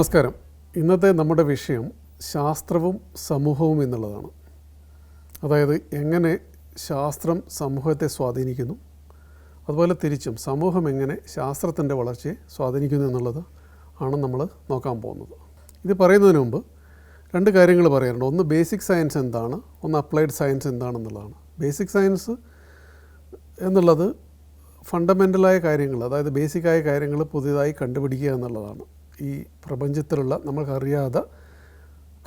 നമസ്കാരം. ഇന്നത്തെ നമ്മുടെ വിഷയം ശാസ്ത്രവും സമൂഹവും എന്നുള്ളതാണ്. അതായത് എങ്ങനെ ശാസ്ത്രം സമൂഹത്തെ സ്വാധീനിക്കുന്നു അതുപോലെ തിരിച്ചും സമൂഹം എങ്ങനെ ശാസ്ത്രത്തിന്റെ വളർച്ചയെ സ്വാധീനിക്കുന്നു എന്നുള്ളത് ആണ് നമ്മൾ നോക്കാൻ പോകുന്നത്. ഇത് പറയുന്നതിന് മുമ്പ് രണ്ട് കാര്യങ്ങൾ പറയാനുണ്ട്. ഒന്ന് ബേസിക് സയൻസ് എന്താണ് ഒന്ന് അപ്ലൈഡ് സയൻസ് എന്താണെന്നുള്ളതാണ് ബേസിക് സയൻസ് എന്നുള്ളത് ഫണ്ടമെന്റലായ കാര്യങ്ങൾ അതായത് ബേസിക്കായ കാര്യങ്ങൾ പുതിയതായി കണ്ടുപിടിക്കുക എന്നുള്ളതാണ്. ഈ പ്രപഞ്ചത്തിലുള്ള നമുക്കറിയാത്ത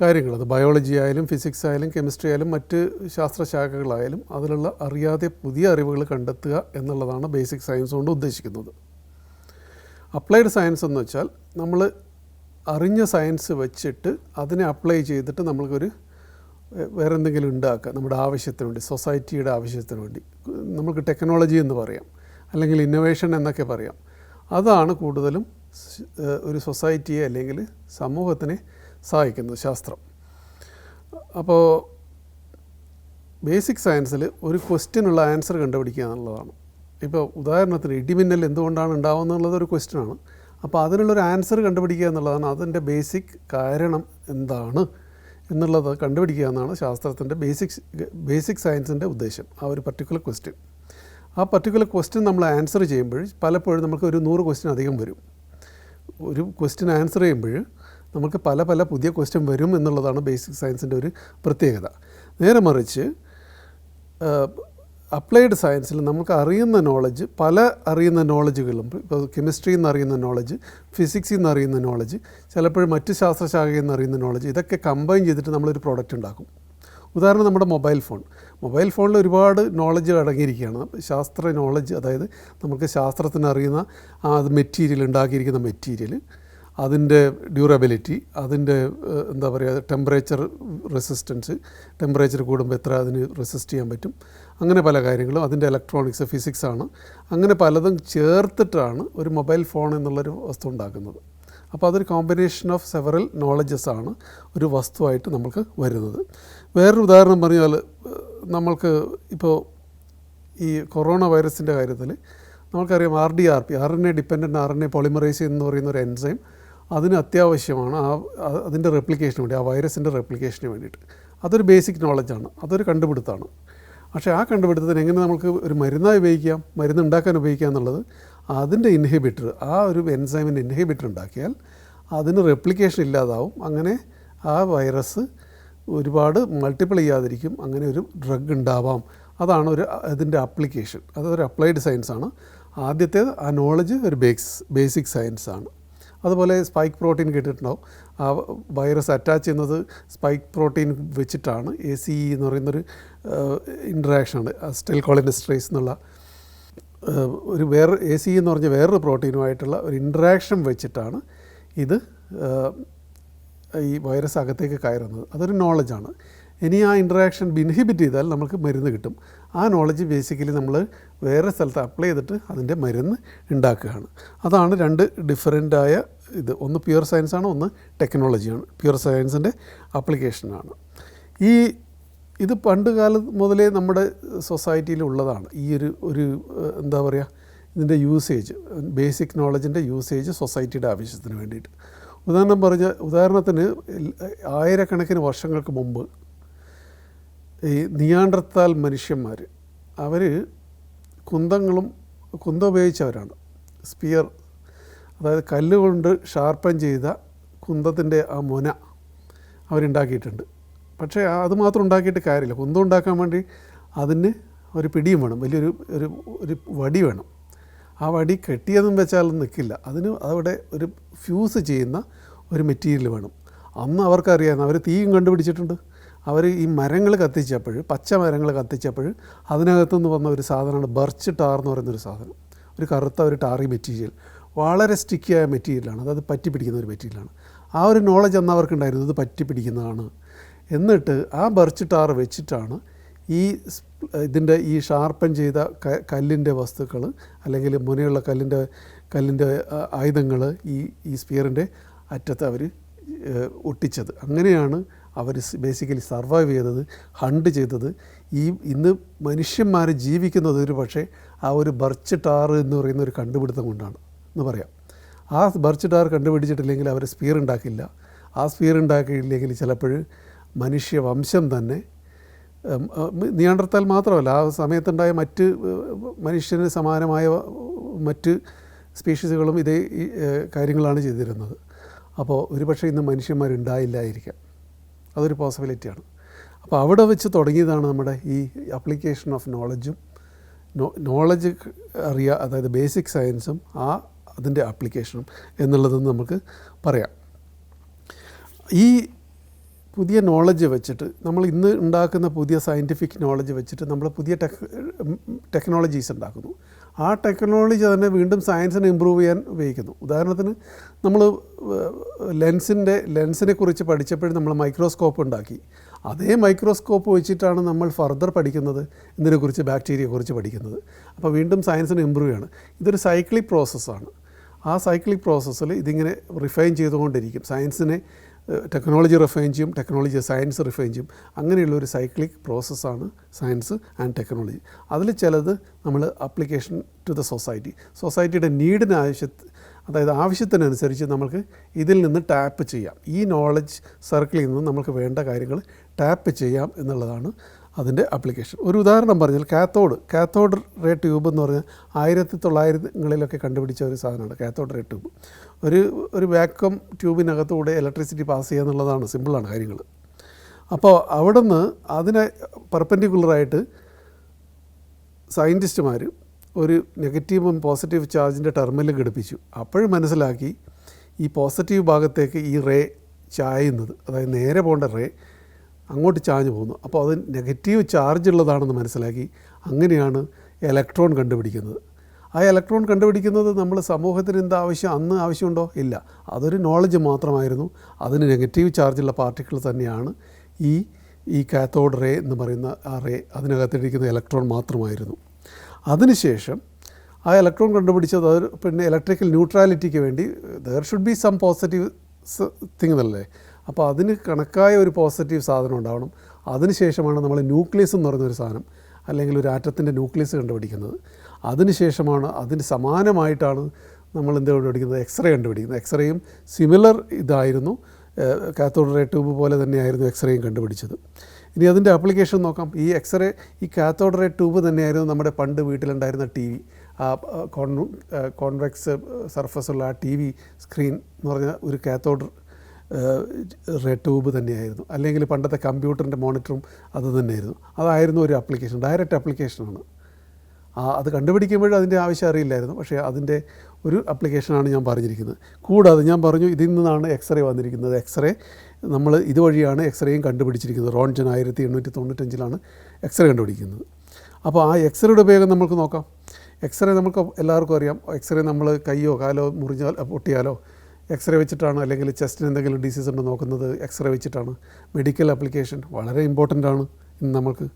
കാര്യങ്ങൾ. അത് ബയോളജി ആയാലും ഫിസിക്സ് ആയാലും കെമിസ്ട്രി ആയാലും മറ്റ് ശാസ്ത്രശാഖകളായാലും അതിലുള്ള അറിയാതെ പുതിയ അറിവുകൾ കണ്ടെത്തുക എന്നുള്ളതാണ് ബേസിക് സയൻസ് കൊണ്ട് ഉദ്ദേശിക്കുന്നത്. അപ്ലൈഡ് സയൻസ് എന്ന് വെച്ചാൽ നമ്മൾ അറിഞ്ഞ സയൻസ് വെച്ചിട്ട് അതിനെ അപ്ലൈ ചെയ്തിട്ട് നമ്മൾക്കൊരു വേറെ എന്തെങ്കിലും ഉണ്ടാക്കുക. നമ്മുടെ ആവശ്യത്തിന് വേണ്ടി സൊസൈറ്റിയുടെ ആവശ്യത്തിന് വേണ്ടി നമുക്ക് ടെക്നോളജി എന്ന് പറയാം. അല്ലെങ്കിൽ ഇന്നൊവേഷൻ എന്നൊക്കെ പറയാം. അതാണ് കൂടുതലും ഒരു സൊസൈറ്റിയെ അല്ലെങ്കിൽ സമൂഹത്തിനെ സഹായിക്കുന്നത് ശാസ്ത്രം. അപ്പോൾ ബേസിക് സയൻസിൽ ഒരു ക്വസ്റ്റ്യനുള്ള ആൻസർ കണ്ടുപിടിക്കുക എന്നുള്ളതാണ് ഇപ്പോൾ ഉദാഹരണത്തിന് ഇടിമിന്നൽ എന്തുകൊണ്ടാണ് ഉണ്ടാവുന്നത് ഒരു ക്വസ്റ്റ്യനാണ്. അപ്പോൾ അതിനുള്ളൊരു ആൻസർ കണ്ടുപിടിക്കുക എന്നുള്ളതാണ് അതിന്റെ ബേസിക് കാരണം എന്താണ് എന്നുള്ളത് കണ്ടുപിടിക്കുക എന്നാണ് ശാസ്ത്രത്തിന്റെ ബേസിക് ബേസിക് സയൻസിന്റെ ഉദ്ദേശം ആ ഒരു പർട്ടിക്കുലർ ക്വസ്റ്റ്യൻ. ആ പർട്ടിക്കുലർ ക്വസ്റ്റ്യൻ നമ്മൾ ആൻസർ ചെയ്യുമ്പോൾ പലപ്പോഴും നമുക്ക് ഒരു നൂറ് ക്വസ്റ്റ്യൻ അധികം വരും. ഒരു ക്വസ്റ്റ്യൻ ആൻസർ ചെയ്യുമ്പോൾ നമുക്ക് പല പല പുതിയ ക്വസ്റ്റ്യൻ വരും എന്നുള്ളതാണ് ബേസിക് സയൻസിന്റെ ഒരു പ്രത്യേകത. നേരെ മറിച്ച് അപ്ലൈഡ് സയൻസിൽ നമുക്ക് അറിയുന്ന നോളജ് പല അറിയുന്ന നോളജുകളും ഇപ്പോൾ കെമിസ്ട്രിയിൽ നിന്ന് അറിയുന്ന നോളജ് ഫിസിക്സിൽ നിന്ന് അറിയുന്ന നോളജ് ചിലപ്പോൾ മറ്റ് ശാസ്ത്രശാഖയിൽ നിന്ന് അറിയുന്ന നോളജ് ഇതൊക്കെ കമ്പൈൻ ചെയ്തിട്ട് നമ്മളൊരു പ്രോഡക്റ്റ് ഉണ്ടാക്കും. ഉദാഹരണം നമ്മുടെ മൊബൈൽ ഫോൺ മൊബൈൽ ഫോണിൽ ഒരുപാട് നോളജ് അടങ്ങിയിരിക്കുകയാണ്. ശാസ്ത്ര നോളജ് അതായത് നമുക്ക് ശാസ്ത്രത്തിന് അറിയുന്ന ആ മെറ്റീരിയൽ ഉണ്ടാക്കിയിരിക്കുന്ന മെറ്റീരിയൽ അതിന്റെ ഡ്യൂറബിലിറ്റി അതിന്റെ എന്താ പറയുക ടെമ്പറേച്ചർ റെസിസ്റ്റൻസ് ടെമ്പറേച്ചർ കൂടുമ്പോൾ എത്ര അതിന് റെസിസ്റ്റ് ചെയ്യാൻ പറ്റും. അങ്ങനെ പല കാര്യങ്ങളും. അതിന്റെ ഇലക്ട്രോണിക്സ് ഫിസിക്സ് ആണ്. അങ്ങനെ പലതും ചേർത്തിട്ടാണ് ഒരു മൊബൈൽ ഫോൺ എന്നുള്ളൊരു വസ്തു ഉണ്ടാക്കുന്നത്. അപ്പോൾ അതൊരു കോമ്പിനേഷൻ ഓഫ് സെവറൽ നോളജസ് ആണ് ഒരു വസ്തുവായിട്ട് നമുക്ക് വരുന്നത്. വേറൊരു ഉദാഹരണം പറഞ്ഞാൽ നമ്മൾക്ക് ഇപ്പോൾ ഈ കൊറോണ വൈറസിന്റെ കാര്യത്തിൽ നമുക്കറിയാം R D R P R N A dependent R N A polymerase എന്ന് പറയുന്ന ഒരു എൻസൈം അതിന് അത്യാവശ്യമാണ് ആ ആ- അതിന്റെ റെപ്ലിക്കേഷന് വേണ്ടി ആ വൈറസിന്റെ റെപ്ലിക്കേഷന് വേണ്ടിയിട്ട്. അതൊരു ബേസിക് നോളജാണ് അതൊരു കണ്ടുപിടുത്തമാണ്. പക്ഷേ ആ കണ്ടുപിടുത്തത്തിന് എങ്ങനെ നമുക്ക് ഒരു മരുന്നായി ഉപയോഗിക്കാം മരുന്ന് ഉണ്ടാക്കാൻ ഉപയോഗിക്കാം എന്നുള്ളത് അതിന്റെ ഇൻഹിബിറ്റർ ആ ഒരു എൻസൈമിന്റെ ഇൻഹിബിറ്റർ ഉണ്ടാക്കിയാൽ അതിന് റെപ്ലിക്കേഷൻ ഇല്ലാതാവും അങ്ങനെ ആ വൈറസ് ഒരുപാട് മൾട്ടിപ്പിൾ ചെയ്യാതിരിക്കും. അങ്ങനെ ഒരു ഡ്രഗ് ഉണ്ടാവാം. അതാണ് ഒരു അതിന്റെ അപ്ലിക്കേഷൻ അതൊരു അപ്ലൈഡ് സയൻസ് ആണ്. ആദ്യത്തെ ആ നോളജ് ഒരു ബേസ് ബേസിക് സയൻസ് ആണ്. അതുപോലെ സ്പൈക്ക് പ്രോട്ടീൻ കേട്ടിട്ടുണ്ടാവും. ആ വൈറസ് അറ്റാച്ച് ചെയ്യുന്നത് സ്പൈക്ക് പ്രോട്ടീൻ വെച്ചിട്ടാണ്. എ സി ഇ എന്ന് പറയുന്നൊരു ഇൻട്രാക്ഷനാണ് സ്റ്റെൽ കോളിനസ്ട്രേസ് എന്നുള്ള ഒരു വേറെ എ സി എന്ന് പറഞ്ഞ വേറൊരു പ്രോട്ടീനുമായിട്ടുള്ള ഒരു ഇൻട്രാക്ഷൻ വെച്ചിട്ടാണ് ഇത് ഈ വൈറസ് അകത്തേക്ക് കയറുന്നത്. അതൊരു നോളജാണ് ഇനി ആ ഇൻട്രാക്ഷൻ ഇൻഹിബിറ്റ് ചെയ്താൽ നമുക്ക് മരുന്ന് കിട്ടും. ആ നോളജ് ബേസിക്കലി നമ്മൾ വേറെ സ്ഥലത്ത് അപ്ലൈ ചെയ്തിട്ട് അതിന്റെ മരുന്ന് ഉണ്ടാക്കുകയാണ്. അതാണ് രണ്ട് ഡിഫറെന്റായ ഇത്. ഒന്ന് പ്യുവർ സയൻസാണ് ഒന്ന് ടെക്നോളജിയാണ് പ്യുവർ സയൻസിന്റെ ആപ്ലിക്കേഷനാണ് ഈ ഇത് പണ്ട് കാലം മുതലേ നമ്മുടെ സൊസൈറ്റിയിൽ ഉള്ളതാണ്. ഈ ഒരു ഒരു എന്താ പറയുക ഇതിന്റെ യൂസേജ് ബേസിക് നോളജിന്റെ യൂസേജ് സൊസൈറ്റിയുടെ ആവശ്യത്തിന് വേണ്ടിയിട്ട്. ഉദാഹരണം പറഞ്ഞ ഉദാഹരണത്തിന് ആയിരക്കണക്കിന് വർഷങ്ങൾക്ക് മുമ്പ് ഈ നിയാണ്ടർത്താൽ മനുഷ്യന്മാർ അവർ കുന്തങ്ങളും കുന്തം ഉപയോഗിച്ചവരാണ്. സ്പിയർ അതായത് കല്ലുകൊണ്ട് ഷാർപ്പൻ ചെയ്ത കുന്തത്തിന്റെ ആ മുന അവരുണ്ടാക്കിയിട്ടുണ്ട്. പക്ഷേ അത് മാത്രം ഉണ്ടാക്കിയിട്ട് കാര്യമില്ല. കുന്തം ഉണ്ടാക്കാൻ വേണ്ടി അതിന് ഒരു പിടിയും വേണം. വലിയൊരു ഒരു ഒരു വടി വേണം. ആ വടി കെട്ടിയതും വെച്ചാലും നിൽക്കില്ല അതിന് അവിടെ ഒരു ഫ്യൂസ് ചെയ്യുന്ന ഒരു മെറ്റീരിയൽ വേണം. അന്ന് അവർക്കറിയാമെന്ന് അവർ തീയും കണ്ടുപിടിച്ചിട്ടുണ്ട്. അവർ ഈ മരങ്ങൾ കത്തിച്ചപ്പോൾ പച്ച മരങ്ങൾ കത്തിച്ചപ്പോൾ അതിനകത്തുനിന്ന് വന്ന ഒരു സാധനമാണ് ബർച്ച് ടാർ എന്ന് പറയുന്നൊരു സാധനം. ഒരു കറുത്ത ഒരു ടാറി മെറ്റീരിയൽ വളരെ സ്റ്റിക്കിയായ മെറ്റീരിയലാണ് അതായത് പറ്റി പിടിക്കുന്ന ഒരു മെറ്റീരിയലാണ് ആ ഒരു നോളജ് അന്ന് അവർക്കുണ്ടായിരുന്നു. ഇത് പറ്റി പിടിക്കുന്നതാണ്. എന്നിട്ട് ആ ബർച്ച് ടാർ വെച്ചിട്ടാണ് ഈ ഇതിന്റെ ഈ ഷാർപ്പൻ ചെയ്ത കല്ലിന്റെ വസ്തുക്കൾ അല്ലെങ്കിൽ മുനയുള്ള കല്ലിന്റെ കല്ലിന്റെ ആയുധങ്ങൾ ഈ ഈ സ്പിയറിന്റെ അറ്റത്ത് അവർ ഒട്ടിച്ചത്. അങ്ങനെയാണ് അവർ ബേസിക്കലി സർവൈവ് ചെയ്തത് ഹണ്ട് ചെയ്തത്. ഈ ഇന്ന് മനുഷ്യന്മാർ ജീവിക്കുന്നത് ഒരു പക്ഷേ ആ ഒരു ബർച്ച് ടാർ എന്ന് പറയുന്ന ഒരു കണ്ടുപിടുത്തം കൊണ്ടാണ് എന്ന് പറയാം. ആ ബർച്ച് ടാർ കണ്ടുപിടിച്ചിട്ടില്ലെങ്കിൽ അവർ സ്പിയർ ഉണ്ടാക്കില്ല. ആ സ്പിയർ ഉണ്ടാക്കിയില്ലെങ്കിൽ ചിലപ്പോൾ മനുഷ്യവംശം തന്നെ ഉം, മാത്രമല്ല ആ സമയത്തുണ്ടായ മറ്റ് മനുഷ്യന് സമാനമായ മറ്റ് സ്പീഷീസുകളും ഇതേ കാര്യങ്ങളാണ് ചെയ്തിരുന്നത്. അപ്പോൾ ഒരുപക്ഷെ ഇന്ന് മനുഷ്യന്മാരുണ്ടായില്ലായിരിക്കാം. അതൊരു പോസിബിലിറ്റിയാണ്. അപ്പോൾ അവിടെ വെച്ച് തുടങ്ങിയതാണ് നമ്മുടെ ഈ അപ്ലിക്കേഷൻ ഓഫ് നോളജും നോളജ് അറിയുക അതായത് ബേസിക് സയൻസും ആ അതിന്റെ ആപ്ലിക്കേഷനും എന്നുള്ളതെന്ന് നമുക്ക് പറയാം. ഈ പുതിയ നോളജ് വെച്ചിട്ട് നമ്മൾ ഇന്ന് ഉണ്ടാക്കുന്ന പുതിയ സയന്റിഫിക് നോളജ് വെച്ചിട്ട് നമ്മൾ പുതിയ ടെക് ടെക്നോളജീസ് ഉണ്ടാക്കുന്നു. ആ ടെക്നോളജി തന്നെ വീണ്ടും സയൻസിനെ ഇമ്പ്രൂവ് ചെയ്യാൻ ഉപയോഗിക്കുന്നു. ഉദാഹരണത്തിന് നമ്മൾ ലെൻസിന്റെ ലെൻസിനെ കുറിച്ച് പഠിച്ചപ്പോഴും നമ്മൾ മൈക്രോസ്കോപ്പ് ഉണ്ടാക്കി. അതേ മൈക്രോസ്കോപ്പ് വെച്ചിട്ടാണ് നമ്മൾ ഫർദർ പഠിക്കുന്നത് ഇതിനെക്കുറിച്ച് ബാക്ടീരിയയെക്കുറിച്ച് പഠിക്കുന്നത്. അപ്പോൾ വീണ്ടും സയൻസിനെ ഇമ്പ്രൂവ് ചെയ്യാണ്. ഇതൊരു സൈക്ലിക് പ്രോസസ്സാണ് ആ സൈക്ലിക് പ്രോസസ്സിൽ ഇതിങ്ങനെ റിഫൈൻ ചെയ്തുകൊണ്ടിരിക്കും. സയൻസിനെ ടെക്നോളജി റിഫൈൻ ചെയ്യും ടെക്നോളജി സയൻസ് റിഫൈൻ ചെയ്യും. അങ്ങനെയുള്ള ഒരു സൈക്ലിക് പ്രോസസ്സാണ് സയൻസ് ആൻഡ് ടെക്നോളജി. അതിൽ ചിലത് നമ്മൾ അപ്ലിക്കേഷൻ ടു ദ സൊസൈറ്റി. സൊസൈറ്റിയുടെ നീഡിന് ആവശ്യ അതായത് ആവശ്യത്തിനനുസരിച്ച് നമുക്ക് ഇതിൽ നിന്ന് ടാപ്പ് ചെയ്യാം. ഈ നോളജ് സർക്കിളിൽ നിന്ന് നമുക്ക് വേണ്ട കാര്യങ്ങൾ ടാപ്പ് ചെയ്യാം എന്നുള്ളതാണ് അതിന്റെ ആപ്ലിക്കേഷൻ ഒരു ഉദാഹരണം പറഞ്ഞാൽ കാത്തോഡ്. കാത്തോഡ് റേ ട്യൂബ് എന്ന് പറഞ്ഞാൽ ആയിരത്തി തൊള്ളായിരങ്ങളിലൊക്കെ കണ്ടുപിടിച്ച ഒരു സാധനമാണ് കാത്തോഡ് റേ ട്യൂബ്. ഒരു ഒരു വാക്വം ട്യൂബിനകത്തൂടെ ഇലക്ട്രിസിറ്റി പാസ് ചെയ്യുക എന്നുള്ളതാണ് സിമ്പിളാണ് കാര്യങ്ങൾ. അപ്പോൾ അവിടെ നിന്ന് അതിനെ പെർപ്പൻഡിക്കുലറായിട്ട് സയന്റിസ്റ്റുമാർ ഒരു നെഗറ്റീവും പോസിറ്റീവ് ചാർജിന്റെ ടെർമിനൽ ഘടിപ്പിച്ചു. അപ്പോഴും മനസ്സിലാക്കി ഈ പോസിറ്റീവ് ഭാഗത്തേക്ക് ഈ റേ ചായുന്നത് അതായത് നേരെ പോകേണ്ട റേ അങ്ങോട്ട് ചാഞ്ഞു പോകുന്നു. അപ്പോൾ അത് നെഗറ്റീവ് ചാർജ് ഉള്ളതാണെന്ന് മനസ്സിലാക്കി അങ്ങനെയാണ് ഇലക്ട്രോൺ കണ്ടുപിടിക്കുന്നത്. ആ ഇലക്ട്രോൺ കണ്ടുപിടിക്കുന്നത് നമ്മൾ സമൂഹത്തിന് എന്താ ആവശ്യം അന്ന് ആവശ്യമുണ്ടോ? ഇല്ല. അതൊരു നോളജ് മാത്രമായിരുന്നു. അതിന് നെഗറ്റീവ് ചാർജുള്ള പാർട്ടിക്കിൾ തന്നെയാണ് ഈ ഈ കാത്തോഡ് റേ എന്ന് പറയുന്ന ആ റേ അതിനകത്തിരിക്കുന്ന ഇലക്ട്രോൺ മാത്രമായിരുന്നു. അതിനുശേഷം ആ ഇലക്ട്രോൺ കണ്ടുപിടിച്ചത് അത് പിന്നെ ഇലക്ട്രിക്കൽ ന്യൂട്രാലിറ്റിക്ക് വേണ്ടി there should be some positive thing എന്നല്ലേ? അപ്പോൾ അതിന് കണക്കായ ഒരു പോസിറ്റീവ് സാധനം ഉണ്ടാവണം. അതിനുശേഷമാണ് നമ്മൾ ന്യൂക്ലിയസ് എന്ന് പറയുന്നൊരു സാധനം അല്ലെങ്കിൽ ഒരു ആറ്റത്തിന്റെ ന്യൂക്ലിയസ് കണ്ടുപിടിക്കുന്നത്. അതിനുശേഷമാണ് അതിന് സമാനമായിട്ടാണ് നമ്മൾ എന്ത് കണ്ടുപിടിക്കുന്നത്? എക്സ്റേ കണ്ടുപിടിക്കുന്നത്. എക്സ്റേയും സിമിലർ ഇതായിരുന്നു. കാത്തോഡ് റേ ട്യൂബ് പോലെ തന്നെയായിരുന്നു എക്സ്റേയും കണ്ടുപിടിച്ചത്. ഇനി അതിന്റെ ആപ്ലിക്കേഷൻ നോക്കാം. ഈ എക്സ്റേ ഈ കാത്തോഡ് റേ ട്യൂബ് തന്നെയായിരുന്നു നമ്മുടെ പണ്ട് വീട്ടിലുണ്ടായിരുന്ന ടി വി ആ കോൺ കോൺവെക്സ് സർഫസ് ഉള്ള ആ ടി വി സ്ക്രീൻ എന്ന് പറഞ്ഞ ഒരു കാത്തോഡ് റേ ട്യൂബ് തന്നെയായിരുന്നു. അല്ലെങ്കിൽ പണ്ടത്തെ കമ്പ്യൂട്ടറിന്റെ മോണിറ്ററും അത് തന്നെയായിരുന്നു. അതായിരുന്നു ഒരു ആപ്ലിക്കേഷൻ ഡയറക്റ്റ് ആപ്ലിക്കേഷനാണ്. അത് കണ്ടുപിടിക്കുമ്പോഴും അതിന്റെ ആവശ്യം അറിയില്ലായിരുന്നു. പക്ഷേ അതിന്റെ ഒരു ആപ്ലിക്കേഷനാണ് ഞാൻ പറഞ്ഞിരിക്കുന്നത്. കൂടാതെ ഞാൻ പറഞ്ഞു ഇതിൽ നിന്നാണ് എക്സ്റേ വന്നിരിക്കുന്നത്. എക്സ്റേ നമ്മൾ ഇതുവഴിയാണ് എക്സ്റേയും കണ്ടുപിടിച്ചിരിക്കുന്നത്. റോൺജൻ ആയിരത്തി എണ്ണൂറ്റി തൊണ്ണൂറ്റഞ്ചിലാണ് എക്സ്റേ കണ്ടുപിടിക്കുന്നത്. അപ്പോൾ ആ എക്സ്റേയുടെ ഉപയോഗം നമുക്ക് നോക്കാം. എക്സ്റേ നമുക്ക് എല്ലാവർക്കും അറിയാം. എക്സ്റേ നമ്മൾ കയ്യോ കാലോ മുറിഞ്ഞാൽ പൊട്ടിയാലോ എക്സ്റേ വെച്ചിട്ടാണ് അല്ലെങ്കിൽ ചെസ്റ്റിന് എന്തെങ്കിലും ഡിസീസ് ഉണ്ടോ നോക്കുന്നത് എക്സ്റേ വെച്ചിട്ടാണ്. മെഡിക്കൽ ആപ്ലിക്കേഷൻ വളരെ ഇമ്പോർട്ടന്റ് ആണ് ഇന്ന് നമുക്ക്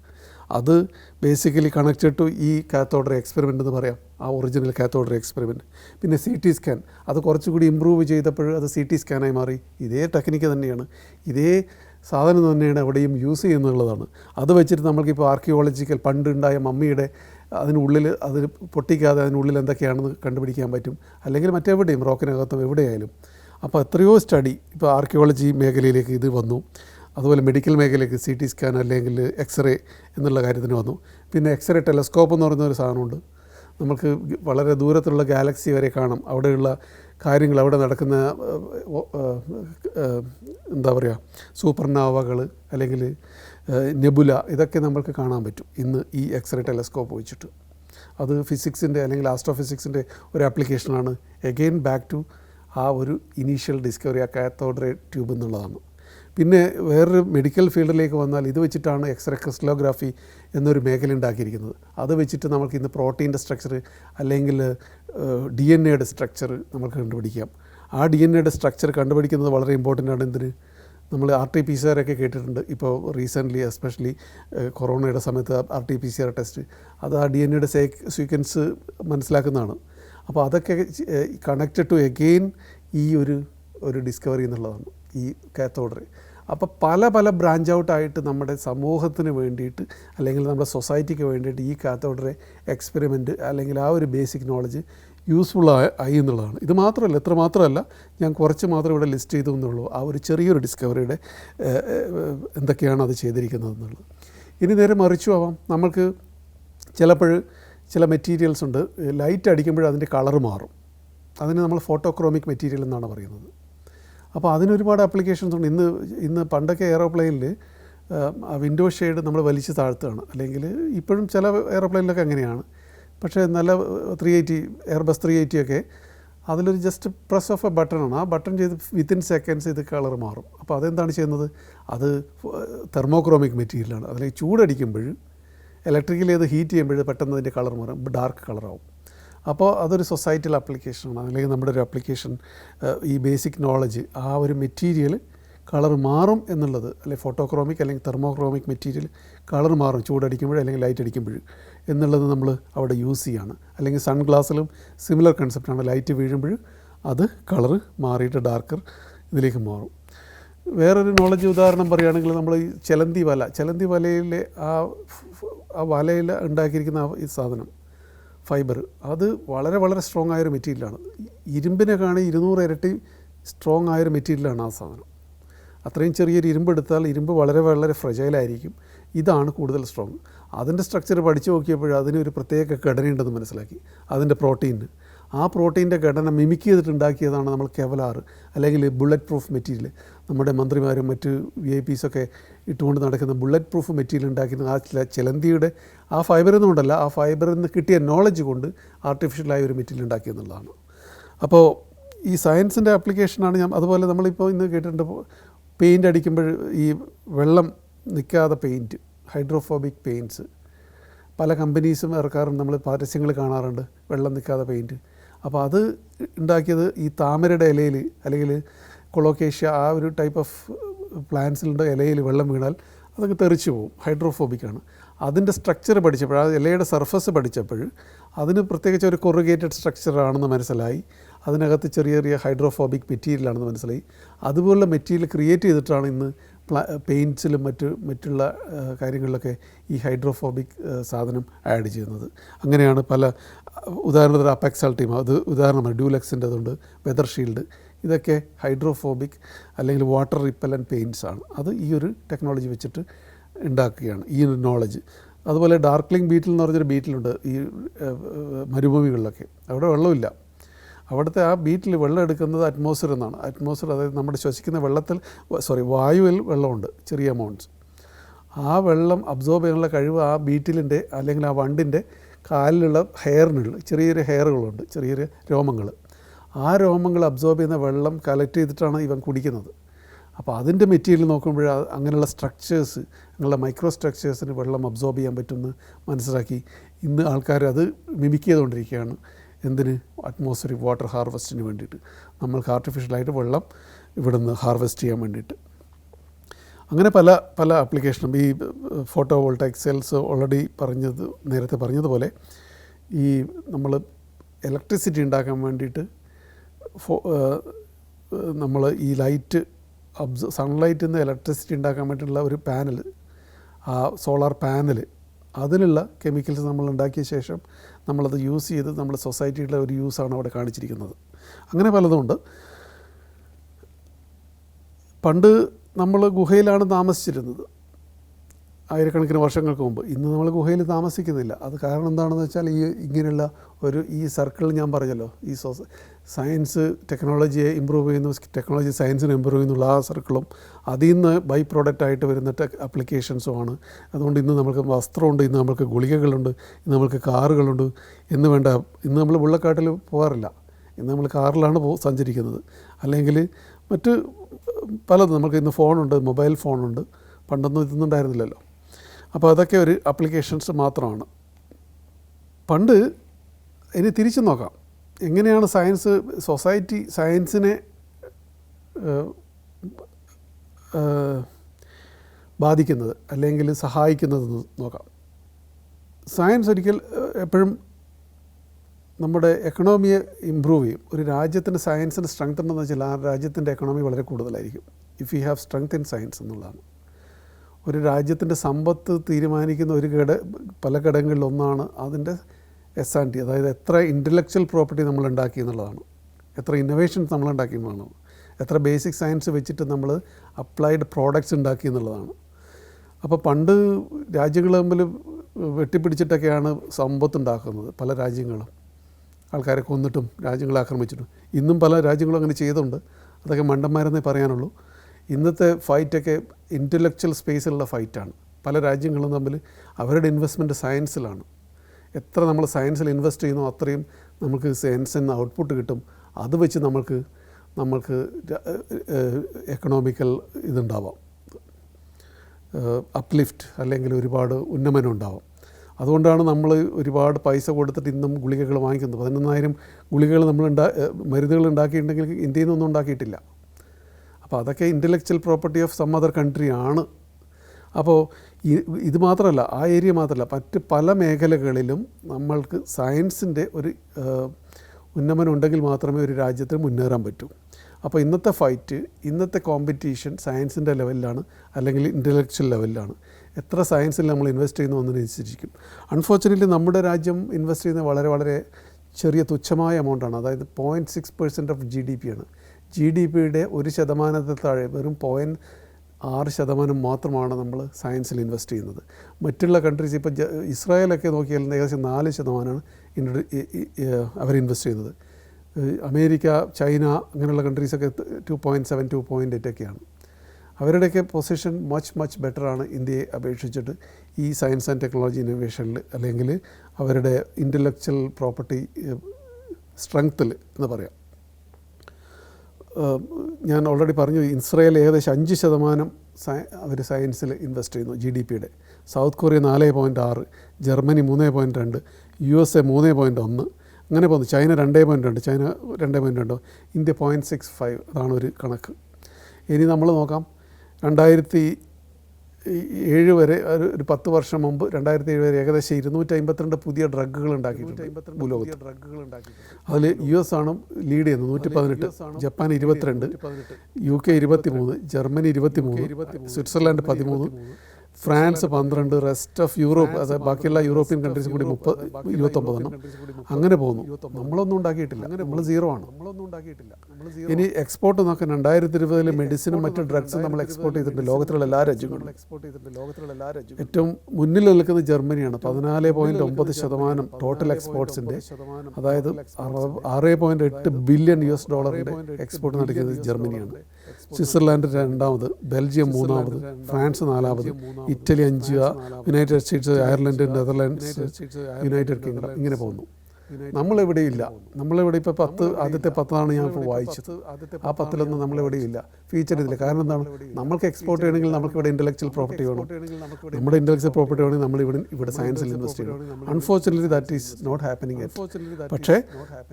അത് ബേസിക്കലി കണക്റ്റഡ് ടു ഈ കാത്തോഡർ എക്സ്പെരിമെന്റ് എന്ന് പറയാം. ആ ഒറിജിനൽ കാത്തോഡർ എക്സ്പെരിമെന്റ് പിന്നെ സി ടി സ്കാൻ അത് കുറച്ചുകൂടി ഇമ്പ്രൂവ് ചെയ്തപ്പോൾ അത് സി ടി സ്കാനായി മാറി. ഇതേ ടെക്നിക്ക് തന്നെയാണ്. ഇതേ സാധനം തന്നെയാണ് അവിടെയും യൂസ് ചെയ്യുന്നുള്ളതാണ്. അത് വെച്ചിട്ട് നമുക്കിപ്പോൾ ആർക്കിയോളജിക്കൽ പണ്ടുണ്ടായ മമ്മിയുടെ അതിനുള്ളിൽ അത് പൊട്ടിക്കാതെ അതിനുള്ളിൽ എന്തൊക്കെയാണെന്ന് കണ്ടുപിടിക്കാൻ പറ്റും. അല്ലെങ്കിൽ മറ്റെവിടെയും റോക്കിനകത്തും എവിടെയായാലും. അപ്പോൾ എത്രയോ സ്റ്റഡി ഇപ്പോൾ ആർക്കിയോളജി മേഖലയിലേക്ക് ഇത് വന്നു. അതുപോലെ മെഡിക്കൽ മേഖലയ്ക്ക് സി ടി സ്കാൻ അല്ലെങ്കിൽ എക്സ്റേ എന്നുള്ള കാര്യത്തിന് വന്നു. പിന്നെ എക്സ്റേ ടെലസ്കോപ്പ് എന്ന് പറയുന്ന ഒരു സാധനമുണ്ട്. നമുക്ക് വളരെ ദൂരത്തുള്ള ഗാലക്സി വരെ കാണാം. അവിടെയുള്ള കാര്യങ്ങൾ അവിടെ നടക്കുന്ന എന്താ പറയുക സൂപ്പർനാവകൾ അല്ലെങ്കിൽ നെബുല ഇതൊക്കെ നമ്മൾക്ക് കാണാൻ പറ്റും. ഇന്ന് ഈ എക്സ്റേ ടെലസ്കോപ്പ് വെച്ചിട്ട്. അത് ഫിസിക്സിന്റെ അല്ലെങ്കിൽ ആസ്ട്രോ ഫിസിക്സിന്റെ ഒരു ആപ്ലിക്കേഷനാണ് എഗെയിൻ ബാക്ക് ടു ആ ഒരു ഇനീഷ്യൽ ഡിസ്കവറി ആ കാത്തോഡ് റേ ട്യൂബ് എന്നുള്ളതാണ്. പിന്നെ വേറൊരു മെഡിക്കൽ ഫീൽഡിലേക്ക് വന്നാൽ ഇത് വെച്ചിട്ടാണ് എക്സ്റേ ക്രിസ്റ്റലോഗ്രാഫി എന്നൊരു മേഖല ഉണ്ടാക്കിയിരിക്കുന്നത്. അത് വെച്ചിട്ട് നമുക്ക് ഇന്ന് പ്രോട്ടീന്റെ സ്ട്രക്ചർ അല്ലെങ്കിൽ ഡി എൻ എയുടെ സ്ട്രക്ചർ നമുക്ക് കണ്ടുപിടിക്കാം. ആ ഡി എൻ എയുടെ സ്ട്രക്ചർ കണ്ടുപിടിക്കുന്നത് വളരെ ഇമ്പോർട്ടന്റ് ആണ്. എന്തിന്? നമ്മൾ R T P C R ഒക്കെ കേട്ടിട്ടുണ്ട്. ഇപ്പോൾ റീസെന്റ്ലി എസ്പെഷ്യലി കൊറോണയുടെ സമയത്ത് R T P C R test അത് ആ ഡി എൻ എയുടെ സേ സീക്വൻസ് മനസ്സിലാക്കുന്നതാണ്. അപ്പോൾ അതൊക്കെ കണക്റ്റഡ് ടു എഗെയിൻ ഈ ഒരു ഒരു ഡിസ്കവറി എന്നുള്ളതാണ് ഈ കാത്തോഡറി അപ്പോൾ പല പല ബ്രാഞ്ച് ഔട്ടായിട്ട് നമ്മുടെ സമൂഹത്തിന് വേണ്ടിയിട്ട് അല്ലെങ്കിൽ നമ്മുടെ സൊസൈറ്റിക്ക് വേണ്ടിയിട്ട് ഈ കാത്തോഡറെ എക്സ്പെരിമെന്റ് അല്ലെങ്കിൽ ആ ഒരു ബേസിക് നോളജ് യൂസ്ഫുൾ ആയി എന്നുള്ളതാണ്. ഇത് മാത്രമല്ല എത്ര മാത്രമല്ല ഞാൻ കുറച്ച് മാത്രം ഇവിടെ ലിസ്റ്റ് ചെയ്തു എന്നുള്ളൂ. ആ ഒരു ചെറിയൊരു ഡിസ്കവറിയുടെ എന്തൊക്കെയാണ് അത് ചെയ്തിരിക്കുന്നത് എന്നുള്ളത്. ഇനി നേരെ മറിച്ചു ആവാം. നമ്മൾക്ക് ചിലപ്പോൾ ചില മെറ്റീരിയൽസ് ഉണ്ട്. ലൈറ്റ് അടിക്കുമ്പോൾ അതിന്റെ കളർ മാറും. അതിന് നമ്മൾ ഫോട്ടോക്രോമിക് മെറ്റീരിയൽ എന്നാണ് പറയുന്നത്. അപ്പോൾ അതിനൊരുപാട് ആപ്ലിക്കേഷൻസ് ഉണ്ട്. ഇന്ന് ഇന്ന് പണ്ടൊക്കെ എയറോപ്ലെയിനിൽ വിൻഡോ ഷെയ്ഡ് നമ്മൾ വലിച്ച് താഴ്ത്തുകയാണ്. അല്ലെങ്കിൽ ഇപ്പോഴും ചില എയറോപ്ലെയിനിലൊക്കെ അങ്ങനെയാണ്. പക്ഷേ നല്ല three eighty airbus three eighty ഒക്കെ അതിലൊരു ജസ്റ്റ് പ്രസ് ഓഫ് എ ബട്ടണാണ് ആ ബട്ടൺ ചെയ്ത് വിത്തിൻ സെക്കൻഡ്സ് ഇത് കളർ മാറും. അപ്പോൾ അതെന്താണ് ചെയ്യുന്നത്? അത് തെർമോക്രോമിക് മെറ്റീരിയലാണ് അതിൽ ചൂടടിക്കുമ്പോൾ ഇലക്ട്രിക്കലി അത് ഹീറ്റ് ചെയ്യുമ്പോൾ പെട്ടെന്ന് അതിന്റെ കളർ മാറും. ഡാർക്ക് കളറാവും അപ്പോൾ അതൊരു സൊസൈറ്റിയിൽ ആപ്ലിക്കേഷനാണ് അല്ലെങ്കിൽ നമ്മുടെ ഒരു ആപ്ലിക്കേഷൻ ഈ ബേസിക് നോളജ് ആ ഒരു മെറ്റീരിയൽ കളർ മാറും എന്നുള്ളത് അല്ലെങ്കിൽ ഫോട്ടോക്രോമിക് അല്ലെങ്കിൽ തെർമോക്രോമിക് മെറ്റീരിയൽ കളർ മാറും ചൂടടിക്കുമ്പോൾ അല്ലെങ്കിൽ ലൈറ്റ് അടിക്കുമ്പോൾ എന്നുള്ളത് നമ്മൾ അവിടെ യൂസ് ചെയ്യാണ്. അല്ലെങ്കിൽ സൺഗ്ലാസ്സിലും സിമിലർ കൺസെപ്റ്റാണ് ലൈറ്റ് വീഴുമ്പോൾ അത് കളർ മാറിയിട്ട് ഡാർക്കർ ഇതിലേക്ക് മാറും. വേറൊരു നോളജ് ഉദാഹരണം പറയുകയാണെങ്കിൽ നമ്മൾ ഈ ചെലന്തി വല ചെലന്തി വലയിലെ ആ ആ വലയിൽ ഉണ്ടാക്കിയിരിക്കുന്ന ഈ സാധനം ഫൈബർ അത് വളരെ വളരെ സ്ട്രോങ് ആയൊരു മെറ്റീരിയലാണ് ഇരുമ്പിനെ കാണി ഇരുന്നൂറ് ഇരട്ടി സ്ട്രോങ് ആയൊരു മെറ്റീരിയലാണ് ആ സാധനം. അത്രയും ചെറിയൊരു ഇരുമ്പ് എടുത്താൽ ഇരുമ്പ് വളരെ വളരെ ഫ്രജൈലായിരിക്കും ഇതാണ് കൂടുതൽ സ്ട്രോങ് അതിന്റെ സ്ട്രക്ചർ പഠിച്ചു നോക്കിയപ്പോൾ അതിനൊരു പ്രത്യേക ഘടനയുണ്ടെന്ന് മനസ്സിലാക്കി. അതിന്റെ പ്രോട്ടീന് ആ പ്രോട്ടീന്റെ ഘടന മിമിക് ചെയ്തിട്ടുണ്ടാക്കിയതാണ് നമ്മൾ കെവലാർ അല്ലെങ്കിൽ ബുള്ളറ്റ് പ്രൂഫ് മെറ്റീരിയൽ നമ്മുടെ മന്ത്രിമാരും മറ്റ് വി ഐ പീസൊക്കെ ഇട്ടുകൊണ്ട് നടക്കുന്ന ബുള്ളറ്റ് പ്രൂഫ് മെറ്റീരിയൽ ഉണ്ടാക്കുന്ന ആ ചില ചിലന്തിയുടെ ആ ഫൈബറിൽ നിന്നുകൊണ്ടല്ല ആ ഫൈബറിൽ നിന്ന് കിട്ടിയ നോളജ് കൊണ്ട് ആർട്ടിഫിഷ്യലായ ഒരു മെറ്റീരിയൽ ഉണ്ടാക്കിയെന്നുള്ളതാണ് അപ്പോൾ ഈ സയൻസിന്റെ ആപ്ലിക്കേഷനാണ് ഞാൻ അതുപോലെ നമ്മളിപ്പോൾ ഇന്ന് കേട്ടിട്ടുണ്ട് പെയിന്റ് അടിക്കുമ്പോൾ ഈ വെള്ളം നിൽക്കാതെ പെയിന്റ് ഹൈഡ്രോഫോബിക് പെയിന്റ്സ് പല കമ്പനീസും ഇറക്കാറുണ്ട് നമ്മൾ പരസ്യങ്ങൾ കാണാറുണ്ട് വെള്ളം നിൽക്കാതെ പെയിന്റ് അപ്പോൾ അത് ഉണ്ടാക്കിയത് ഈ താമരയുടെ ഇലയിൽ അല്ലെങ്കിൽ കൊളോക്കേഷ്യ ആ ഒരു ടൈപ്പ് ഓഫ് പ്ലാന്റ്സിലുണ്ടോ ഇലയിൽ വെള്ളം വീണാൽ അതൊക്കെ തെറിച്ച് പോകും ഹൈഡ്രോഫോബിക്കാണ് അതിന്റെ സ്ട്രക്ചർ പഠിച്ചപ്പോൾ ആ ഇലയുടെ സർഫസ് പഠിച്ചപ്പോൾ അതിന് പ്രത്യേകിച്ച് ഒരു കൊറുഗേറ്റഡ് സ്ട്രക്ചറാണെന്ന് മനസ്സിലായി. അതിനകത്ത് ചെറിയ ചെറിയ ഹൈഡ്രോഫോബിക് മെറ്റീരിയലാണെന്ന് മനസ്സിലായി. അതുപോലുള്ള മെറ്റീരിയൽ ക്രിയേറ്റ് ചെയ്തിട്ടാണ് ഇന്ന് പ്ലാ മറ്റ് മറ്റുള്ള കാര്യങ്ങളിലൊക്കെ ഈ ഹൈഡ്രോഫോബിക് സാധനം ആഡ് ചെയ്യുന്നത്. അങ്ങനെയാണ് പല ഉദാഹരണത്തിന് അപ്പെക്സാൾട്ടീം ടീം അത് ഉദാഹരണമാണ് ഡ്യൂലെക്സിന്റെ അതുണ്ട് വെതർ ഷീൽഡ് ഇതൊക്കെ ഹൈഡ്രോഫോബിക് അല്ലെങ്കിൽ വാട്ടർ റിപ്പലന്റ് പെയിന്റ്സ് ആണ്. അത് ഈ ഒരു ടെക്നോളജി വെച്ചിട്ട് ഉണ്ടാക്കുകയാണ് ഈ ഒരു നോളജ് അതുപോലെ ഡാർക്ലിംഗ് ബീറ്റിൽ എന്ന് പറഞ്ഞൊരു ബീറ്റിലുണ്ട് ഈ മരുഭൂമികളിലൊക്കെ. അവിടെ വെള്ളമില്ല. അവിടുത്തെ ആ ബീറ്റിൽ വെള്ളം എടുക്കുന്നത് അറ്റ്മോസ്ഫിയർ എന്നാണ്. അറ്റ്മോസ്ഫിയർ അതായത് നമ്മുടെ ശ്വസിക്കുന്ന വെള്ളത്തിൽ സോറി വായുവിൽ വെള്ളമുണ്ട് ചെറിയ എമൗണ്ട്സ് ആ വെള്ളം അബ്സോർബ് ചെയ്യാനുള്ള കഴിവ് ആ ബീറ്റിലിന്റെ അല്ലെങ്കിൽ ആ വണ്ടിന്റെ കാലിലുള്ള ഹെയറിനുള്ള ചെറിയ ചെറിയ ഹെയറുകളുണ്ട് ചെറിയ ചെറിയ രോമങ്ങൾ. ആ രോമങ്ങൾ അബ്സോർബ് ചെയ്യുന്ന വെള്ളം കളക്ട് ചെയ്തിട്ടാണ് ഇവൻ കുടിക്കുന്നത്. അപ്പോൾ അതിന്റെ മെറ്റീരിയൽ നോക്കുമ്പോൾ അങ്ങനെയുള്ള സ്ട്രക്ചേഴ്സ് അങ്ങനെയുള്ള മൈക്രോ സ്ട്രക്ചേഴ്സിന് വെള്ളം അബ്സോർബ് ചെയ്യാൻ പറ്റുമെന്ന് മനസ്സിലാക്കി ഇന്ന് ആൾക്കാർ അത് മിമിക് ചെയ്തുകൊണ്ടിരിക്കുകയാണ്. എന്തിന്? അറ്റ്മോസ്ഫിയറിക് വാട്ടർ ഹാർവെസ്റ്റിന് വേണ്ടിയിട്ട്. നമ്മൾക്ക് ആർട്ടിഫിഷ്യലായിട്ട് വെള്ളം ഇവിടുന്ന് ഹാർവെസ്റ്റ് ചെയ്യാൻ വേണ്ടിയിട്ട്. അങ്ങനെ പല പല ആപ്ലിക്കേഷനും ഈ ഫോട്ടോ വോൾട്ടൈക് സെൽസ് ഓൾറെഡി പറഞ്ഞത് നേരത്തെ പറഞ്ഞതുപോലെ ഈ നമ്മൾ ഇലക്ട്രിസിറ്റി ഉണ്ടാക്കാൻ വേണ്ടിയിട്ട് ഫോ നമ്മൾ ഈ ലൈറ്റ് അബ്സ സൺലൈറ്റിൽ നിന്ന് ഇലക്ട്രിസിറ്റി ഉണ്ടാക്കാൻ വേണ്ടിയിട്ടുള്ള ഒരു പാനൽ ആ സോളാർ പാനൽ അതിനുള്ള കെമിക്കൽസ് നമ്മൾ ഉണ്ടാക്കിയ ശേഷം നമ്മളത് യൂസ് ചെയ്ത് നമ്മൾ സൊസൈറ്റിയുടെ ഒരു യൂസാണ് അവിടെ കാണിച്ചിരിക്കുന്നത്. അങ്ങനെ പലതുമുണ്ട് പണ്ട് നമ്മൾ ഗുഹയിലാണ് താമസിച്ചിരുന്നത്. ആയിരക്കണക്കിന് വർഷങ്ങൾക്ക് മുമ്പ്. ഇന്ന് നമ്മൾ ഗുഹയിൽ താമസിക്കുന്നില്ല. അത് കാരണം എന്താണെന്ന് വെച്ചാൽ ഈ ഇങ്ങനെയുള്ള ഒരു ഈ സർക്കിൾ ഞാൻ പറഞ്ഞല്ലോ ഈ സയൻസ് ടെക്നോളജിയെ ഇമ്പ്രൂവ് ചെയ്യുന്നു ടെക്നോളജി സയൻസിനെ ഇമ്പ്രൂവ് ചെയ്യുന്നുള്ള ആ സർക്കിളും അതിൽ നിന്ന് ബൈ പ്രോഡക്റ്റ് ആയിട്ട് വരുന്ന ടെക് ആപ്ലിക്കേഷൻസുമാണ് അതുകൊണ്ട് ഇന്ന് നമുക്ക് വസ്ത്രമുണ്ട് ഇന്ന് നമുക്ക് ഗുളികകളുണ്ട് ഇന്ന് നമുക്ക് കാറുകളുണ്ട് എന്ന് വേണ്ട ഇന്ന് നമ്മൾ ഉള്ളക്കാട്ടിൽ പോകാറില്ല. ഇന്ന് നമ്മൾ കാറിലാണ് പോ സഞ്ചരിക്കുന്നത്. അല്ലെങ്കിൽ മറ്റ് പലതും നമുക്ക് ഇന്ന് ഫോണുണ്ട് മൊബൈൽ ഫോണുണ്ട് പണ്ടൊന്നും ഇതൊന്നും ഉണ്ടായിരുന്നില്ലല്ലോ. അപ്പോൾ അതൊക്കെ ഒരു ആപ്ലിക്കേഷൻസ് മാത്രമാണ്. പണ്ട് ഇനി തിരിച്ചു നോക്കാം. എങ്ങനെയാണ് സയൻസ് സൊസൈറ്റി സയൻസിനെ ബാധിക്കുന്നത് അല്ലെങ്കിൽ സഹായിക്കുന്നതെന്ന് നോക്കാം. സയൻസ് ഒരിക്കൽ എപ്പോഴും നമ്മുടെ എക്കണോമിയെ ഇമ്പ്രൂവ് ചെയ്യും. ഒരു രാജ്യത്തിന്റെ സയൻസിന്റെ സ്ട്രെങ്ത് ഉണ്ടെന്ന് വെച്ചാൽ ആ രാജ്യത്തിന്റെ എക്കണോമി വളരെ കൂടുതലായിരിക്കും. If you have strength in science എന്നുള്ളതാണ്. ഒരു രാജ്യത്തിന്റെ സമ്പത്ത് തീരുമാനിക്കുന്ന ഒരു ഘട പല ഘടകങ്ങളിൽ ഒന്നാണ് അതിന്റെ എസ് ആൻഡ് ടി അതായത് എത്ര ഇന്റലക്ച്വൽ പ്രോപ്പർട്ടി നമ്മൾ ഉണ്ടാക്കി എന്നുള്ളതാണ്. എത്ര ഇന്നോവേഷൻസ് നമ്മൾ ഉണ്ടാക്കി എന്നുള്ളതാണ്. എത്ര ബേസിക് സയൻസ് വെച്ചിട്ട് നമ്മൾ അപ്ലൈഡ് പ്രോഡക്റ്റ്സ് ഉണ്ടാക്കി എന്നുള്ളതാണ്. അപ്പോൾ പണ്ട് രാജ്യങ്ങൾ തമ്മിൽ വെട്ടിപ്പിടിച്ചിട്ടൊക്കെയാണ് സമ്പത്ത് ഉണ്ടാക്കുന്നത് പല രാജ്യങ്ങളും. ആൾക്കാരെ കൊന്നിട്ടും രാജ്യങ്ങളെ ആക്രമിച്ചിട്ടും. ഇന്നും പല രാജ്യങ്ങളും അങ്ങനെ ചെയ്തുണ്ട്. അതൊക്കെ മണ്ടന്മാരെന്നേ പറയാനുള്ളൂ. ഇന്നത്തെ ഫൈറ്റൊക്കെ ഇന്റലക്ച്വൽ സ്പേസിലുള്ള ഫൈറ്റാണ്. പല രാജ്യങ്ങളും തമ്മിൽ അവരുടെ ഇൻവെസ്റ്റ്മെന്റ് സയൻസിലാണ് എത്ര നമ്മൾ സയൻസിൽ ഇൻവെസ്റ്റ് ചെയ്യുന്നോ അത്രയും നമുക്ക് സയൻസിൽ നിന്ന് ഔട്ട്പുട്ട് കിട്ടും. അത് വെച്ച് നമ്മൾക്ക് നമ്മൾക്ക് എക്കണോമിക്കൽ ഇതുണ്ടാവാം. അപ്ലിഫ്റ്റ് അല്ലെങ്കിൽ ഒരുപാട് ഉന്നമനം ഉണ്ടാവാം. അതുകൊണ്ടാണ് നമ്മൾ ഒരുപാട് പൈസ കൊടുത്തിട്ട് ഇന്നും ഗുളികകൾ വാങ്ങിക്കുന്നത്. പതിനൊന്നായിരം ഗുളികകൾ നമ്മൾ ഉണ്ടാ മരുന്നുകൾ ഉണ്ടാക്കിയിട്ടുണ്ടെങ്കിൽ ഇന്ത്യയിൽ നിന്നൊന്നും ഉണ്ടാക്കിയിട്ടില്ല. അപ്പോൾ അതൊക്കെ intellectual property of some other country ആണ്. അപ്പോൾ ഇത് മാത്രമല്ല ആ ഏരിയ മാത്രമല്ല മറ്റ് പല മേഖലകളിലും നമ്മൾക്ക് സയൻസിന്റെ ഒരു ഉന്നമനം ഉണ്ടെങ്കിൽ മാത്രമേ ഒരു രാജ്യത്തിന് മുന്നേറാൻ പറ്റൂ. അപ്പോൾ ഇന്നത്തെ ഫൈറ്റ് ഇന്നത്തെ കോമ്പറ്റീഷൻ സയൻസിന്റെ ലെവലിലാണ് അല്ലെങ്കിൽ ഇന്റലക്ച്വൽ ലെവലിലാണ് എത്ര സയൻസിൽ നമ്മൾ ഇൻവെസ്റ്റ് ചെയ്യുന്നു എന്നതിനനുസരിച്ചിരിക്കും അൺഫോർച്ചുനേറ്റ്ലി നമ്മുടെ രാജ്യം ഇൻവെസ്റ്റ് ചെയ്യുന്നത് വളരെ വളരെ ചെറിയ തുച്ഛമായ എമൗണ്ടാണ് അതായത് point six percent of G D P ആണ്. ജി ഡി പിയുടെ ഒരു ശതമാനത്തിൽ താഴെ വെറും പോയിന്റ് ആറ് ശതമാനം മാത്രമാണ് നമ്മൾ സയൻസിൽ ഇൻവെസ്റ്റ് ചെയ്യുന്നത്. മറ്റുള്ള കൺട്രീസ് ഇപ്പോൾ ഇസ്രായേലൊക്കെ നോക്കിയാൽ ഏകദേശം നാല് ശതമാനമാണ് അവർ ഇൻവെസ്റ്റ് ചെയ്യുന്നത്. അമേരിക്ക ചൈന അങ്ങനെയുള്ള കൺട്രീസൊക്കെ two point seven two point eight ഒക്കെയാണ്. അവരുടെയൊക്കെ പൊസിഷൻ മച്ച് മച്ച് ബെറ്ററാണ് ഇന്ത്യയെ അപേക്ഷിച്ചിട്ട് ഈ സയൻസ് ആൻഡ് ടെക്നോളജി ഇന്നോവേഷനിൽ അല്ലെങ്കിൽ അവരുടെ ഇന്റലക്ച്വൽ പ്രോപ്പർട്ടി സ്ട്രെങ്ത്തിൽ എന്ന് പറയാം. ഞാൻ ഓൾറെഡി പറഞ്ഞു ഇസ്രയേൽ ഏകദേശം അഞ്ച് ശതമാനം അവർ സയൻസിൽ ഇൻവെസ്റ്റ് ചെയ്യുന്നു ജി ഡി പിയുടെ സൗത്ത് കൊറിയ നാല് പോയിന്റ് ആറ് ജർമ്മനി മൂന്ന് പോയിന്റ് രണ്ട് യു എസ് എ മൂന്ന് പോയിന്റ് ഒന്ന് അങ്ങനെ പോകുന്നു. ചൈന രണ്ടേ പോയിന്റ് രണ്ട് ചൈന രണ്ടേ പോയിന്റ് രണ്ടോ ഇന്ത്യ പോയിന്റ് സിക്സ് ഫൈവ് അതാണ് ഒരു കണക്ക്. ഇനി നമ്മൾ നോക്കാം രണ്ടായിരത്തി ഏഴ് വരെ ഒരു ഒരു പത്ത് വർഷം മുമ്പ് രണ്ടായിരത്തി ഏഴ് വരെ ഏകദേശം ഇരുന്നൂറ്റി അമ്പത്തിരണ്ട് പുതിയ ഡ്രഗുകൾ ഉണ്ടാക്കിയിട്ടുണ്ട് ഭൂലോകത്ത്. അതിൽ യു എസ് ആണ് ലീഡ് ചെയ്യുന്നത് നൂറ്റി പതിനെട്ട് ജപ്പാൻ ഇരുപത്തിരണ്ട് യു കെ ഇരുപത്തി മൂന്ന് ജർമ്മനി ഇരുപത്തി മൂന്ന് സ്വിറ്റ്സർലാൻഡ് പതിമൂന്ന് ഫ്രാൻസ് പന്ത്രണ്ട് റെസ്റ്റ് ഓഫ് യൂറോപ്പ് അതായത് ബാക്കിയുള്ള യൂറോപ്യൻ കൺട്രീസും കൂടി മുപ്പത് ഇരുപത്തൊമ്പതെണ്ണം അങ്ങനെ പോകുന്നു. നമ്മളൊന്നും ഉണ്ടാക്കിയിട്ടില്ല. നമ്മൾ സീറോ ആണ്. ഇനി എക്സ്പോർട്ട് നോക്കാൻ രണ്ടായിരത്തി ഇരുപതിൽ മെഡിസിനും മറ്റു ഡ്രഗ്സും നമ്മൾ എക്സ്പോർട്ട് ചെയ്തിട്ടുണ്ട്. ലോകത്തിലുള്ള എല്ലാ രാജ്യങ്ങളും. എക്സ്പോർട്ട് ചെയ്തിട്ടുണ്ട്. ലോകത്തിലുള്ള എല്ലാ രാജ്യങ്ങളും. ഏറ്റവും മുന്നിൽ നിൽക്കുന്നത് ജർമ്മനിയാണ്. പതിനാല് പോയിന്റ് ഒമ്പത് ശതമാനം ടോട്ടൽ എക്സ്പോർട്സിന്റെ അതായത് ആറ് പോയിന്റ് എട്ട് ബില്യൺ യു എസ് ഡോളറിന്റെ എക്സ്പോർട്ട് നടക്കുന്നത് ജർമ്മനിയാണ്. സ്വിറ്റ്സർലാൻഡ് രണ്ടാമത് ബെൽജിയം മൂന്നാമത് ഫ്രാൻസ് നാലാമത് ഇറ്റലി അഞ്ച് United States Ireland Netherlands United Kingdom. ഇങ്ങനെ പോകുന്നു. നമ്മളിവിടെ ഇല്ല. നമ്മളിവിടെ ഇപ്പോൾ പത്ത് ആദ്യത്തെ പത്താണ് ഞാൻ ഇപ്പോൾ വായിച്ചത്. ആ പത്തിലൊന്നും നമ്മളിവിടെ ഇല്ല. ഫീച്ചർ ചെയ്തില്ല കാരണം എന്താണ്? നമ്മൾക്ക് എക്സ്പോർട്ട് ചെയ്യണമെങ്കിൽ നമുക്ക് ഇവിടെ ഇന്റലക്ച്വൽ പ്രോപ്പർട്ടി വേണം. നമ്മുടെ ഇന്റലക്ച്വൽ പ്രോപ്പർട്ടി വേണമെങ്കിൽ നമ്മൾ ഇവിടെ ഇവിടെ സയൻസിൽ ഇൻവെസ്റ്റ് ചെയ്യണം. Unfortunately that is not happening പക്ഷേ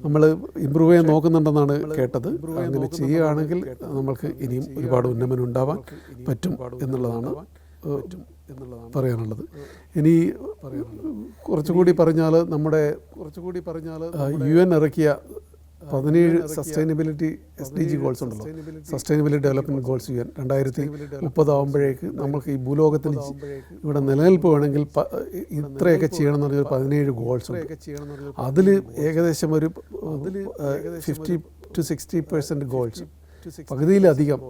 നമ്മൾ ഇമ്പ്രൂവ് ചെയ്യാൻ നോക്കുന്നുണ്ടെന്നാണ് കേട്ടത്. അങ്ങനെ ചെയ്യുകയാണെങ്കിൽ നമ്മൾക്ക് ഇനിയും ഒരുപാട് ഉന്നമനം ഉണ്ടാവാൻ പറ്റും എന്നുള്ളതാണ് ഏഹ്, പറയാനുള്ളത്. ഇനി കുറച്ചുകൂടി പറഞ്ഞാൽ നമ്മുടെ കുറച്ചുകൂടി പറഞ്ഞാൽ യു എൻ ഇറക്കിയ പതിനേഴ് sustainability S D G goals ഉണ്ടല്ലോ. Sustainability development goals U N. രണ്ടായിരത്തി മുപ്പതാവുമ്പോഴേക്ക് നമുക്ക് ഈ ഭൂലോകത്തിൽ ഇവിടെ നിലനിൽപ്പ് വേണമെങ്കിൽ ഇത്രയൊക്കെ ചെയ്യണം എന്ന് പറഞ്ഞൊരു പതിനേഴ് ഗോൾസ് ഉണ്ട്. അതിൽ ഏകദേശം ഒരു fifty to sixty percent goals. പകുതിയിലധികം.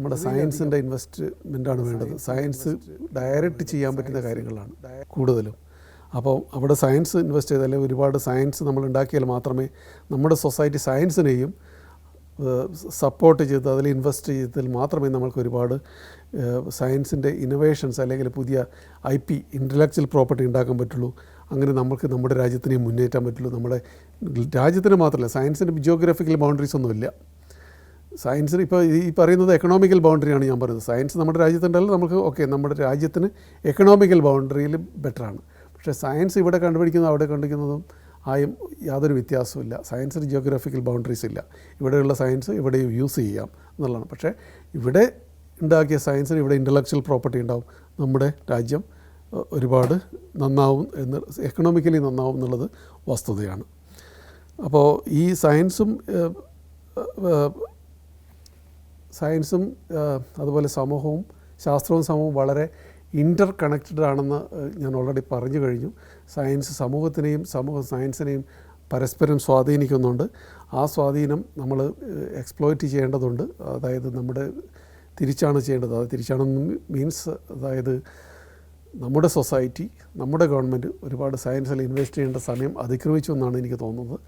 നമ്മുടെ സയൻസിന്റെ ഇൻവെസ്റ്റ്മെന്റാണ് വേണ്ടത്. സയൻസ് ഡയറക്റ്റ് ചെയ്യാൻ പറ്റുന്ന കാര്യങ്ങളാണ് കൂടുതലും. അപ്പോൾ അവിടെ സയൻസ് ഇൻവെസ്റ്റ് ചെയ്താൽ ഒരുപാട് സയൻസ് നമ്മൾ ഉണ്ടാക്കിയാൽ മാത്രമേ നമ്മുടെ സൊസൈറ്റി സയൻസിനെയും സപ്പോർട്ട് ചെയ്ത് അതിൽ ഇൻവെസ്റ്റ് ചെയ്തതിൽ മാത്രമേ നമുക്ക് ഒരുപാട് സയൻസിന്റെ ഇന്നോവേഷൻസ് അല്ലെങ്കിൽ പുതിയ ഐ പി ഇന്റലക്ച്വൽ പ്രോപ്പർട്ടി ഉണ്ടാക്കാൻ പറ്റുള്ളൂ. അങ്ങനെ നമുക്ക് നമ്മുടെ രാജ്യത്തിനെ മുന്നേറ്റാൻ പറ്റുള്ളൂ. നമ്മുടെ രാജ്യത്തിന് മാത്രമല്ല സയൻസിന്റെ ജിയോഗ്രഫിക്കൽ ബൗണ്ടറീസ് ഒന്നുമില്ല. സയൻസിന് ഇപ്പോൾ ഈ പറയുന്നത് എക്കണോമിക്കൽ ബൗണ്ടറിയാണ് ഞാൻ പറയുന്നത്. സയൻസ് നമ്മുടെ രാജ്യത്തുണ്ടല്ലോ നമുക്ക് ഓക്കെ നമ്മുടെ രാജ്യത്തിന് എക്കണോമിക്കൽ ബൗണ്ടറിയിൽ ബെറ്ററാണ് പക്ഷേ സയൻസ് ഇവിടെ കണ്ടുപിടിക്കുന്നതും അവിടെ കണ്ടുപിടിക്കുന്നതും ആയും യാതൊരു വ്യത്യാസമില്ല സയൻസിന് ജിയോഗ്രാഫിക്കൽ ബൗണ്ടറീസ് ഇല്ല. ഇവിടെയുള്ള സയൻസ് ഇവിടെയും യൂസ് ചെയ്യാം എന്നുള്ളതാണ്. പക്ഷേ ഇവിടെ ഉണ്ടാക്കിയ സയൻസിന് ഇവിടെ ഇന്റലക്ച്വൽ പ്രോപ്പർട്ടി ഉണ്ടാവും. നമ്മുടെ രാജ്യം ഒരുപാട് നന്നാവും എന്ന് എക്കണോമിക്കലി നന്നാവും എന്നുള്ളത് വസ്തുതയാണ്. അപ്പോൾ ഈ സയൻസും സയൻസും അതുപോലെ സമൂഹവും ശാസ്ത്രവും സമൂഹവും വളരെ ഇന്റർ കണക്റ്റഡ് ആണെന്ന് ഞാൻ ഓൾറെഡി പറഞ്ഞു കഴിഞ്ഞു. സയൻസ് സമൂഹത്തിനെയും സമൂഹ സയൻസിനെയും പരസ്പരം സ്വാധീനിക്കുന്നുണ്ട്. ആ സ്വാധീനം നമ്മൾ എക്സ്പ്ലോയിറ്റ് ചെയ്യേണ്ടതുണ്ട്. അതായത് നമ്മുടെ തിരിച്ചാണ് ചെയ്യേണ്ടത്. അത് തിരിച്ചാണെന്ന് മീൻസ് അതായത് നമ്മുടെ സൊസൈറ്റി നമ്മുടെ ഗവൺമെന്റ് ഒരുപാട് സയൻസിൽ ഇൻവെസ്റ്റ് ചെയ്യേണ്ട സമയം അതിക്രമിച്ചു എന്നാണ് എനിക്ക് തോന്നുന്നത്.